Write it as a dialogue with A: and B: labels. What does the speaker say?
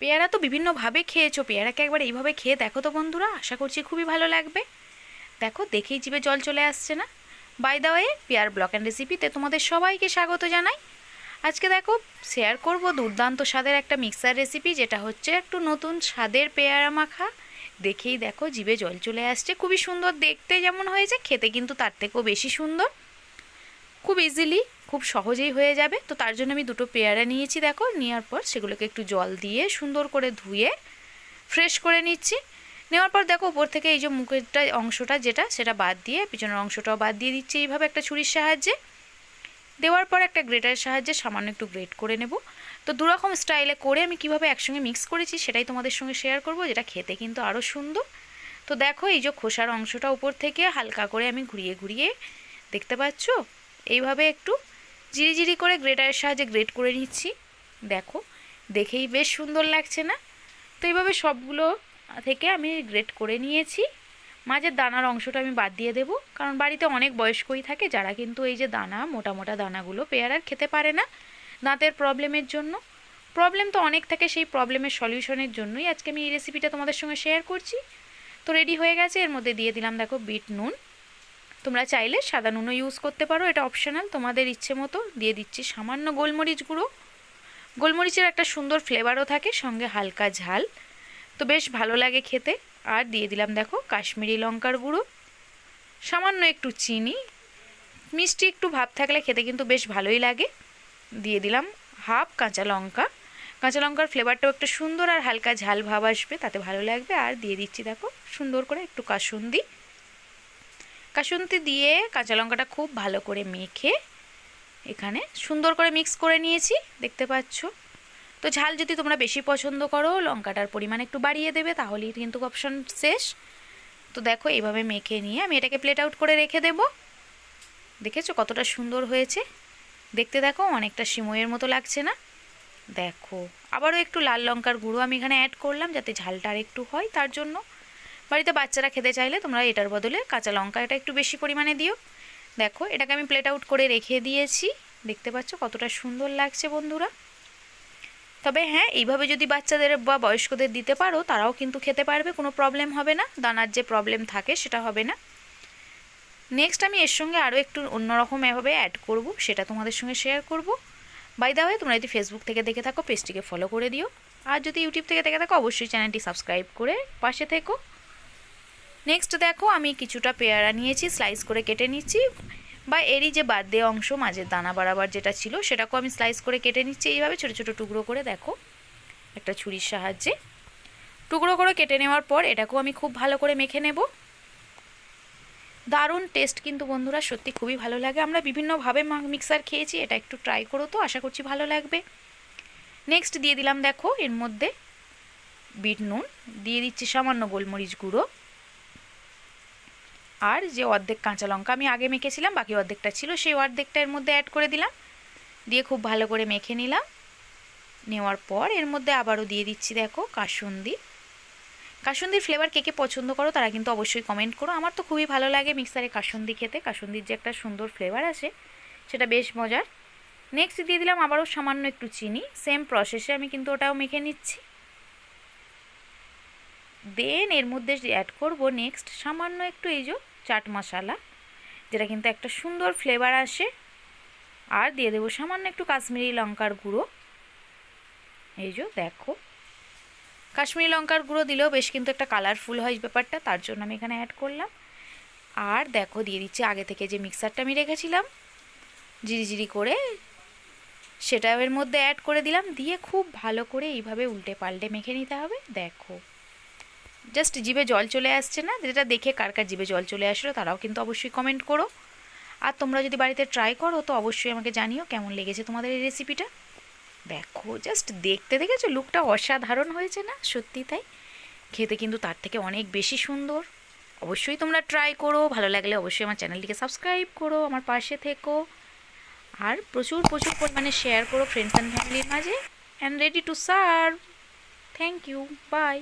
A: পেয়ারা তো বিভিন্নভাবে খেয়েছো, পেয়ারাকে একবার এইভাবে খেয়ে দেখো তো বন্ধুরা, আশা করছি খুবই ভালো লাগবে। দেখো, দেখেই জিভে জল চলে আসছে না। By the way pair block and রেসিপিতে তোমাদের সবাইকে স্বাগত জানাই। আজকে দেখো শেয়ার করব দুর্দান্ত স্বাদের একটা মিক্সার রেসিপি যেটা হচ্ছে একটু নতুন স্বাদের পেয়ারা মাখা। দেখেই দেখো, জিভে জল চলে আসছে। খুবই সুন্দর দেখতে, যেমন হয়েছে, খেতে কিন্তু তার থেকেও বেশি সুন্দর। খুব ইজিলি খুব সহজেই হয়ে যাবে। তো তার জন্য আমি দুটো পেয়ারা নিয়েছি দেখো। নেওয়ার পর সেগুলোকে একটু জল দিয়ে সুন্দর করে ধুয়ে ফ্রেশ করে নিচ্ছি। নেওয়ার পর দেখো উপর থেকে এই যে মুখেরটা অংশটা যেটা, সেটা বাদ দিয়ে পিছনের অংশটাও বাদ দিয়ে দিচ্ছি এইভাবে একটা ছুরির সাহায্যে। দেওয়ার পর একটা গ্রেটারের সাহায্যে সামান্য একটু গ্রেট করে নেব। তো দুরকম স্টাইলে করে আমি কীভাবে একসঙ্গে মিক্স করেছি সেটাই তোমাদের সঙ্গে শেয়ার করব, যেটা খেতে কিন্তু আরও সুন্দর। তো দেখো এই যে খোসার অংশটা উপর থেকে হালকা করে আমি ঘুরিয়ে ঘুরিয়ে, দেখতে পাচ্ছ? এইভাবে একটু জিরি জিরি করে গ্রেটারের সাহায্যে গ্রেট করে নিচ্ছি। দেখো, দেখেই বেশ সুন্দর লাগছে না? তো এইভাবে সবগুলো থেকে আমি গ্রেট করে নিয়েছি। মাঝের দানার অংশটা আমি বাদ দিয়ে দেবো, কারণ বাড়িতে অনেক বয়স্কই থাকে যারা কিন্তু এই যে দানা, মোটা মোটা দানাগুলো পেয়ারার খেতে পারে না দাঁতের প্রবলেমের জন্য। প্রবলেম তো অনেক থাকে, সেই প্রবলেমের সলিউশনের জন্যই আজকে আমি এই রেসিপিটা তোমাদের সঙ্গে শেয়ার করছি। তো রেডি হয়ে গেছে, এর মধ্যে দিয়ে দিলাম, দেখো, বিট নুন। তোমরা চাইলে সাদা নুনও ইউজ করতে পারো, এটা অপশনাল তোমাদের ইচ্ছে মতো। দিয়ে দিচ্ছি সামান্য গোলমরিচ গুঁড়ো। গোলমরিচের একটা সুন্দর ফ্লেভারও থাকে, সঙ্গে হালকা ঝাল। তো বেশ ভালো লাগে খেতে। আর দিয়ে দিলাম দেখো কাশ্মীরি লঙ্কার গুঁড়ো। সামান্য একটু চিনি। মিষ্টি একটু ভাব থাকলে খেতে কিন্তু বেশ ভালোই লাগে। দিয়ে দিলাম হাফ কাঁচা লঙ্কা। কাঁচা লঙ্কার ফ্লেভারটাও একটু সুন্দর আর হালকা ঝাল ভাব আসবে, তাতে ভালো লাগবে। আর দিয়ে দিচ্ছি দেখো সুন্দর করে একটু কাসুন্দি। কাসুন্দি দিয়ে কাঁচা লঙ্কাটা খুব ভালো করে মেখে এখানে সুন্দর করে মিক্স করে নিয়েছি, দেখতে পাচ্ছ? তো ঝাল যদি তোমরা বেশি পছন্দ করো, লঙ্কাটার পরিমাণ একটু বাড়িয়ে দেবে, তাহলেই কিন্তু অপশন শেষ। তো দেখো, এইভাবে মেখে নিয়ে আমি এটাকে প্লেট আউট করে রেখে দেব। দেখেছ কতটা সুন্দর হয়েছে? দেখতে দেখো, অনেকটা সিমইয়ের মতো লাগছে না? দেখো, আবারও একটু লাল লঙ্কার গুঁড়ো আমি এখানে অ্যাড করলাম, যাতে ঝালটা আর একটু হয় তার জন্য। বাড়িতে বাচ্চারা খেতে চাইলে তোমরা এটার বদলে কাঁচা লঙ্কা এটা একটু বেশি পরিমাণে দিও। দেখো, এটাকে আমি প্লেট আউট করে রেখে দিয়েছি। দেখতে পাচ্ছ কতটা সুন্দর লাগছে বন্ধুরা। তবে হ্যাঁ এইভাবে যদি বাচ্চাদের বা বয়স্কদের দিতে পারো, তারাও কিন্তু খেতে পারবে, কোনো প্রবলেম হবে না। দানার যে প্রবলেম থাকে, সেটা হবে না। নেক্সট আমি এর সঙ্গে আরও একটু অন্যরকম এভাবে অ্যাড করব, সেটা তোমাদের সঙ্গে শেয়ার করব। বাই দা হয়ে তোমরা যদি ফেসবুক থেকে দেখে থাকো পেজটিকে ফলো করে দিও। আর যদি ইউটিউব থেকে দেখে থাকো, অবশ্যই চ্যানেলটি সাবস্ক্রাইব করে পাশে থেকো। নেক্সট দেখো, আমি কিছুটা পেয়ারা নিয়েছি স্লাইস করে কেটে নিচ্ছি। বা এরই যে বাদ দেওয়া অংশ, মাঝের দানা বাড়াবার যেটা ছিল, সেটাকেও আমি স্লাইস করে কেটে নিচ্ছি। এইভাবে ছোটো ছোটো টুকরো করে দেখো, একটা ছুরির সাহায্যে। টুকরো করে কেটে নেওয়ার পর এটাকেও আমি খুব ভালো করে মেখে নেব। দারুণ টেস্ট কিন্তু বন্ধুরা, সত্যি খুবই ভালো লাগে। আমরা বিভিন্নভাবে মিক্সার খেয়েছি, এটা একটু ট্রাই করো তো, আশা করছি ভালো লাগবে। নেক্সট দিয়ে দিলাম দেখো, এর মধ্যে বিট নুন, দিয়ে দিচ্ছি সামান্য গোলমরিচ গুঁড়ো। আর যে অর্ধেক কাঁচা লঙ্কা আমি আগে মেখেছিলাম, বাকি অর্ধেকটা ছিল, সেই অর্ধেকটা এর মধ্যে অ্যাড করে দিলাম। দিয়ে খুব ভালো করে মেখে নিলাম। নেওয়ার পর এর মধ্যে আবারও দিয়ে দিচ্ছি, দেখো, কাসুন্দি। কাসুন্দির ফ্লেভার কে কে পছন্দ করো তারা কিন্তু অবশ্যই কমেন্ট করো। আমার তো খুবই ভালো লাগে মিক্সারে কাসুন্দি খেতে। কাসুন্দির যে একটা সুন্দর ফ্লেভার আছে, সেটা বেশ মজার। নেক্সট দিয়ে দিলাম আবারও সামান্য একটু চিনি। সেম প্রসেসে আমি কিন্তু ওটাও মেখে নিচ্ছি। দেন এর মধ্যে অ্যাড করব নেক্সট সামান্য একটু এই যে চাট মশলা, যেটা কিন্তু একটা সুন্দর ফ্লেভার আসে। আর দিয়ে দেবো সামান্য একটু কাশ্মীরি লঙ্কার গুঁড়ো। এই যে দেখো। কাশ্মীরি লঙ্কার গুঁড়ো দিলেও বেশ কিন্তু একটা কালারফুল হয় ব্যাপারটা, তার জন্য আমি এখানে অ্যাড করলাম। আর দেখো, দিয়ে দিচ্ছি আগে থেকে যে মিক্সারটা আমি রেখেছিলাম, জিরি করে সেটা এর মধ্যে অ্যাড করে দিলাম। দিয়ে খুব ভালো করে এইভাবে উল্টে পাল্টে মেখে নিতে হবে। দেখো। জাস্ট জিভে জল চলে আসছে না, যেটা দেখে কার কার জিভে জল চলে আসলো তারাও কিন্তু অবশ্যই কমেন্ট করো। আর তোমরা যদি বাড়িতে ট্রাই করো তো অবশ্যই আমাকে জানিও কেমন লেগেছে তোমাদের এই রেসিপিটা দেখো জাস্ট দেখতে দেখেছ লুকটা অসাধারণ হয়েছে না? সত্যি তাই? খেতে কিন্তু তার থেকে অনেক বেশি সুন্দর। অবশ্যই তোমরা ট্রাই করো, ভালো লাগলে অবশ্যই আমার চ্যানেলটিকে সাবস্ক্রাইব করো, আমার পাশে থেকো। আর প্রচুর প্রচুর পরিমাণে শেয়ার করো ফ্রেন্ডস অ্যান্ড ফ্যামিলির মাঝে। And ready to serve thank you bye